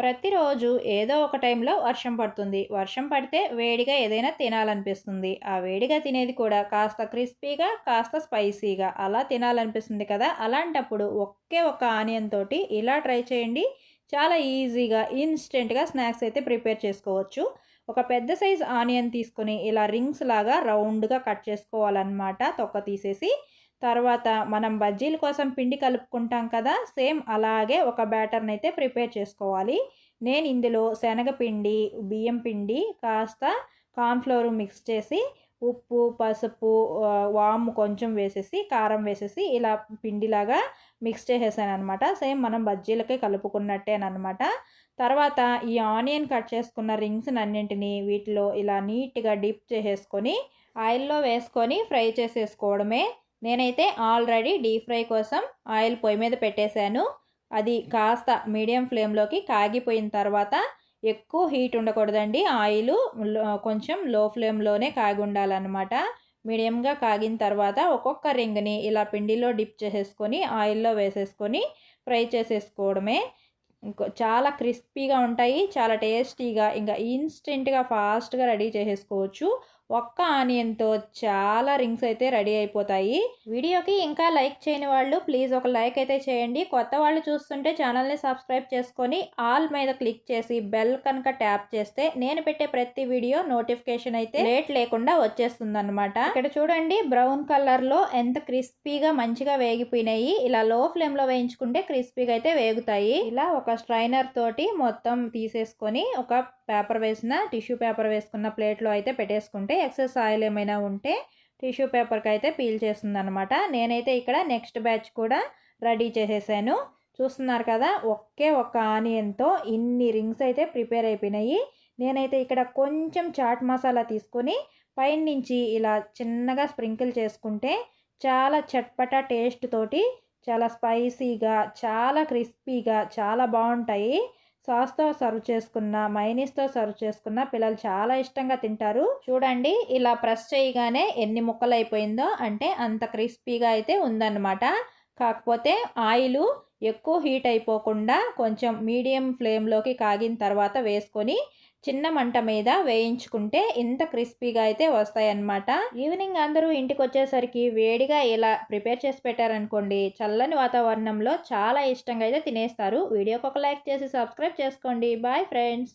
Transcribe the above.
ప్రతిరోజు ఏదో ఒక టైంలో వర్షం పడుతుంది. వర్షం పడితే వేడిగా ఏదైనా తినాలనిపిస్తుంది. ఆ వేడిగా తినేది కూడా కాస్త క్రిస్పీగా కాస్త స్పైసీగా అలా తినాలనిపిస్తుంది కదా. అలాంటప్పుడు ఒకే ఒక ఆనియన్ తోటి ఇలా ట్రై చేయండి. చాలా ఈజీగా ఇన్స్టెంట్గా స్నాక్స్ అయితే ప్రిపేర్ చేసుకోవచ్చు. ఒక పెద్ద సైజ్ ఆనియన్ తీసుకొని ఇలా రింగ్స్ లాగా రౌండ్గా కట్ చేసుకోవాలన్నమాట. తొక్క తీసేసి తర్వాత మనం బజ్జీల కోసం పిండి కలుపుకుంటాం కదా సేమ్ అలాగే ఒక బ్యాటర్ని అయితే ప్రిపేర్ చేసుకోవాలి. నేను ఇందులో శనగపిండి బియ్యం పిండి కాస్త కార్న్ఫ్లోర్ మిక్స్ చేసి ఉప్పు పసుపు వాము కొంచెం వేసేసి కారం వేసేసి ఇలా పిండిలాగా మిక్స్ చేసేసాను అనమాట సేమ్ మనం బజ్జీలకి కలుపుకున్నట్టేనమాట తర్వాత ఈ ఆనియన్ కట్ చేసుకున్న రింగ్స్ అన్నింటినీ వీటిలో ఇలా నీట్గా డిప్ చేసేసుకొని ఆయిల్లో వేసుకొని ఫ్రై చేసేసుకోవడమే నేనైతే ఆల్రెడీ డీప్ ఫ్రై కోసం ఆయిల్ పొయ్యి మీద పెట్టేశాను. అది కాస్త మీడియం ఫ్లేమ్లోకి కాగిపోయిన తర్వాత ఎక్కువ హీట్ ఉండకూడదండి. ఆయిల్ కొంచెం లో ఫ్లేమ్లోనే కాగి ఉండాలన్నమాట. మీడియంగా కాగిన తర్వాత ఒక్కొక్క రింగ్ని ఇలా పిండిలో డిప్ చేసేసుకొని ఆయిల్లో వేసేసుకొని ఫ్రై చేసేసుకోవడమే. చాలా క్రిస్పీగా ఉంటాయి చాలా టేస్టీగా ఇంకా ఇన్స్టెంట్గా ఫాస్ట్గా రెడీ చేసేసుకోవచ్చు. ఒక్క ఆనియన్తో చాలా రింగ్స్ అయితే రెడీ అయిపోతాయి. వీడియోకి ఇంకా లైక్ చేయని వాళ్ళు ప్లీజ్ ఒక లైక్ అయితే చేయండి. కొత్త వాళ్ళు చూస్తుంటే ఛానల్ని సబ్స్క్రైబ్ చేసుకొని ఆల్ మీద క్లిక్ చేసి బెల్ కనుక ట్యాప్ చేస్తే నేను పెట్టే ప్రతి వీడియో నోటిఫికేషన్ అయితే లేట్ లేకుండా వచ్చేస్తుంది అనమాట ఇక్కడ చూడండి బ్రౌన్ కలర్లో ఎంత క్రిస్పీగా మంచిగా వేగిపోయినాయి. ఇలా లో ఫ్లేమ్లో వేయించుకుంటే క్రిస్పీగా అయితే వేగుతాయి. ఇలా ఒక స్ట్రైనర్ తోటి మొత్తం తీసేసుకొని ఒక పేపర్ వేసిన టిష్యూ పేపర్ వేసుకున్న ప్లేట్లో అయితే పెట్టేసుకుంటే ఎక్సెస్ ఆయిల్ ఏమైనా ఉంటే టిష్యూ పేపర్కి అయితే పీల్ చేస్తుంది అనమాట నేనైతే ఇక్కడ నెక్స్ట్ బ్యాచ్ కూడా రెడీ చేసేసాను. చూస్తున్నారు కదా ఒకే ఒక ఆనియన్తో ఇన్ని రింగ్స్ అయితే ప్రిపేర్ అయిపోయినాయి. నేనైతే ఇక్కడ కొంచెం చాట్ మసాలా తీసుకొని పైన నుంచి ఇలా చిన్నగా స్ప్రింకిల్ చేసుకుంటే చాలా చట్పటా టేస్ట్ తోటి చాలా స్పైసీగా చాలా క్రిస్పీగా చాలా బాగుంటాయి. సాస్తో సర్వ్ చేసుకున్న మైనీస్తో సర్వ్ చేసుకున్న పిల్లలు చాలా ఇష్టంగా తింటారు. చూడండి ఇలా ప్రెస్ చేయగానే ఎన్ని ముక్కలు అయిపోయిందో అంటే అంత క్రిస్పీగా అయితే ఉందన్నమాట. కాకపోతే ఆయిల్ ఎక్కువ హీట్ అయిపోకుండా కొంచెం మీడియం ఫ్లేమ్లోకి కాగిన తర్వాత వేసుకొని చిన్న మంట మీద వేయించుకుంటే ఇంత క్రిస్పీగా అయితే వస్తాయన్నమాట. ఈవినింగ్ అందరూ ఇంటికి వచ్చేసరికి వేడిగా ఇలా ప్రిపేర్ చేసి పెట్టారనుకోండి చల్లని వాతావరణంలో చాలా ఇష్టంగా అయితే తినేస్తారు. వీడియోకి ఒక లైక్ చేసి సబ్స్క్రైబ్ చేసుకోండి. Bye friends.